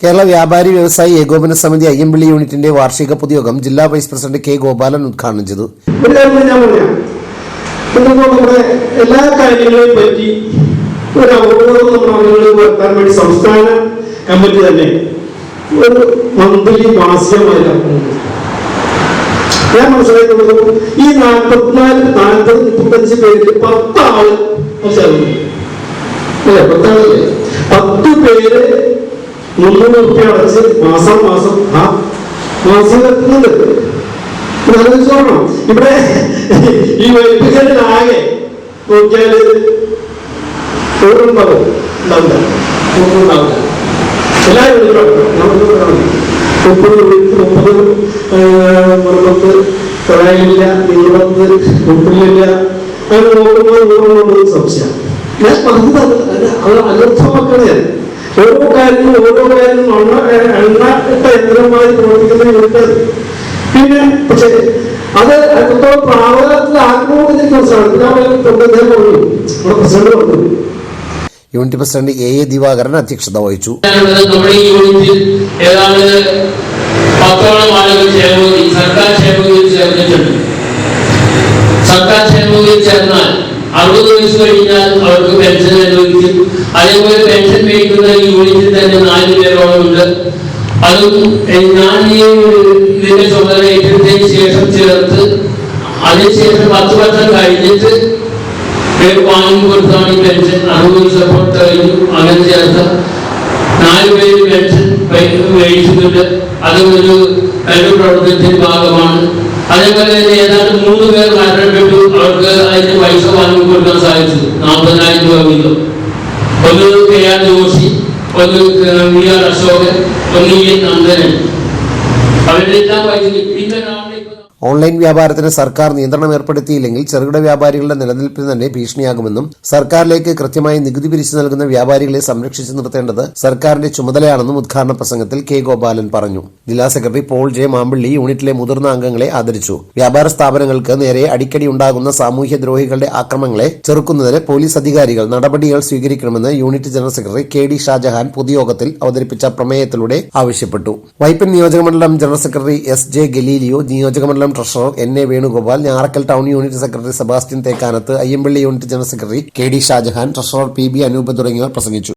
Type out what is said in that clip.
കേരള വ്യാപാരി വ്യവസായി ഏകോപന സമിതി അയ്യമ്പള്ളി യൂണിറ്റിന്റെ വാർഷിക പൊതുയോഗം ജില്ലാ വൈസ് പ്രസിഡന്റ് കെ ഗോപാലൻ ഉദ്ഘാടനം ചെയ്തു. എല്ലാ കാര്യങ്ങളെയും പറ്റി ഒരു അവബോധം നമ്മുടെ വരുത്താൻ വേണ്ടി സംസ്ഥാന കമ്മിറ്റി തന്നെ ഒരു മന്ത്രി മാസികമായി. ഞാൻ മനസ്സിലാക്കുന്നത് ഈ നാൽപ്പത്തിനാല് നാൽപ്പത് മുപ്പത്തഞ്ച് പേരിൽ പത്ത് ആൾ പത്താളല്ലേ പത്ത് പേര് മുന്നൂറ് റുപ്യ അടച്ച് മാസം മാസം ആ മാസം ആലോചിച്ചോളണം ഇവിടെ ഈ വെളുപ്പിക്കലിലാകെ നോക്കിയാൽ ചോറുണ്ടാവും ഉണ്ടാവില്ല. എല്ലാവരും. മുപ്പത് മുപ്പത് തൊഴിലില്ല ഇരുപത് മുപ്പതിലില്ല അങ്ങനെ നോക്കുമ്പോൾ നൂറ് സംശയം ഞാൻ പറഞ്ഞത് അത് അനർത്ഥമാക്കണേ. ഓരോ കാര്യവും ഓരോ കാര്യവും എണ്ണ എണ്ണ ഇട്ട യന്ത്രമായി പ്രവർത്തിക്കുന്ന യൂണിറ്റ് പിന്നെ പക്ഷേ അത് എത്രത്തോളം ഞാൻ പറഞ്ഞു നമ്മുടെ പ്രസിഡന്റ് പറഞ്ഞു unit president A A Divakaran അധ്യക്ഷത വഹിച്ചു. സർക്കാർ ചേർന്നാൽ അറുപത് വയസ്സ് കഴിഞ്ഞാൽ അവർക്ക് പെൻഷൻ അനുവദിക്കും അതേപോലെ യൂണിറ്റിൽ തന്നെ നാല് പേരോളം ഉണ്ട്. അതും ഞാൻ ഈ ഇതിന്റെ ചുമതല ഏറ്റെടുത്തതിന് ശേഷം ചേർത്ത് അതിനുശേഷം പത്ത് വർഷം കഴിഞ്ഞിട്ട് പേര് വാങ്ങി കൊടുത്താണ് പെൻഷൻ. അറുപത് സപ്പോർട്ട് കഴിഞ്ഞു. അങ്ങനെ ചേർത്ത് നാല് പേര് പെൻഷൻ മേടിച്ചിട്ടുണ്ട്. അതും ഒരു നല്ല പ്രവർത്തനത്തിന്റെ ഭാഗമാണ്. അതേപോലെ തന്നെ ഏതാണ്ട് മൂന്ന് പേർ മരണപ്പെട്ടു. അവർക്ക് അതിന് പൈസ വാങ്ങി കൊടുക്കാൻ സാധിച്ചു. നാൽപ്പതിനായിരം രൂപ വീതം. ഒന്ന് കെ ആർ ജോഷി ഒന്ന് വി ആർ അശോകൻ ഒന്ന് ഇ എൻ നന്ദനൻ. അവരുടെ എല്ലാം പൈസ പിന്നെ ഒരാളുടെ ഇപ്പൊ ഓൺലൈൻ വ്യാപാരത്തിന് സർക്കാർ നിയന്ത്രണം ഏർപ്പെടുത്തിയില്ലെങ്കിൽ ചെറുകിട വ്യാപാരികളുടെ നിലനിൽപ്പിന് തന്നെ ഭീഷണിയാകുമെന്നും സർക്കാരിലേക്ക് കൃത്യമായി നികുതി പിരിച്ചു നൽകുന്ന വ്യാപാരികളെ സംരക്ഷിച്ചു നിർത്തേണ്ടത് സർക്കാരിന്റെ ചുമതലയാണെന്നും ഉദ്ഘാടന പ്രസംഗത്തിൽ കെ ഗോപാലൻ പറഞ്ഞു. ജില്ലാ സെക്രട്ടറി പോൾ ജെ മാമ്പിള്ളി യൂണിറ്റിലെ മുതിർന്ന അംഗങ്ങളെ ആദരിച്ചു. വ്യാപാര സ്ഥാപനങ്ങൾക്ക് നേരെ അടിക്കടി ഉണ്ടാകുന്ന സാമൂഹ്യ ദ്രോഹികളുടെ ആക്രമണങ്ങളെ ചെറുക്കുന്നതിന് പോലീസ് അധികാരികൾ നടപടികൾ സ്വീകരിക്കണമെന്ന് unit general secretary K D Shajahan പൊതുയോഗത്തിൽ അവതരിപ്പിച്ച പ്രമേയത്തിലൂടെ ആവശ്യപ്പെട്ടു. വൈപ്പിൻ നിയോജകമണ്ഡലം general secretary S J Galileo നിയോജകമണ്ഡലം treasurer N A Venugopal Njarakkal town unit secretary Sebastian Thekkanath Ayyampilly unit general secretary K D Shajahan treasurer P B Anoop തുടങ്ങിയവർ പ്രസംഗിച്ചു.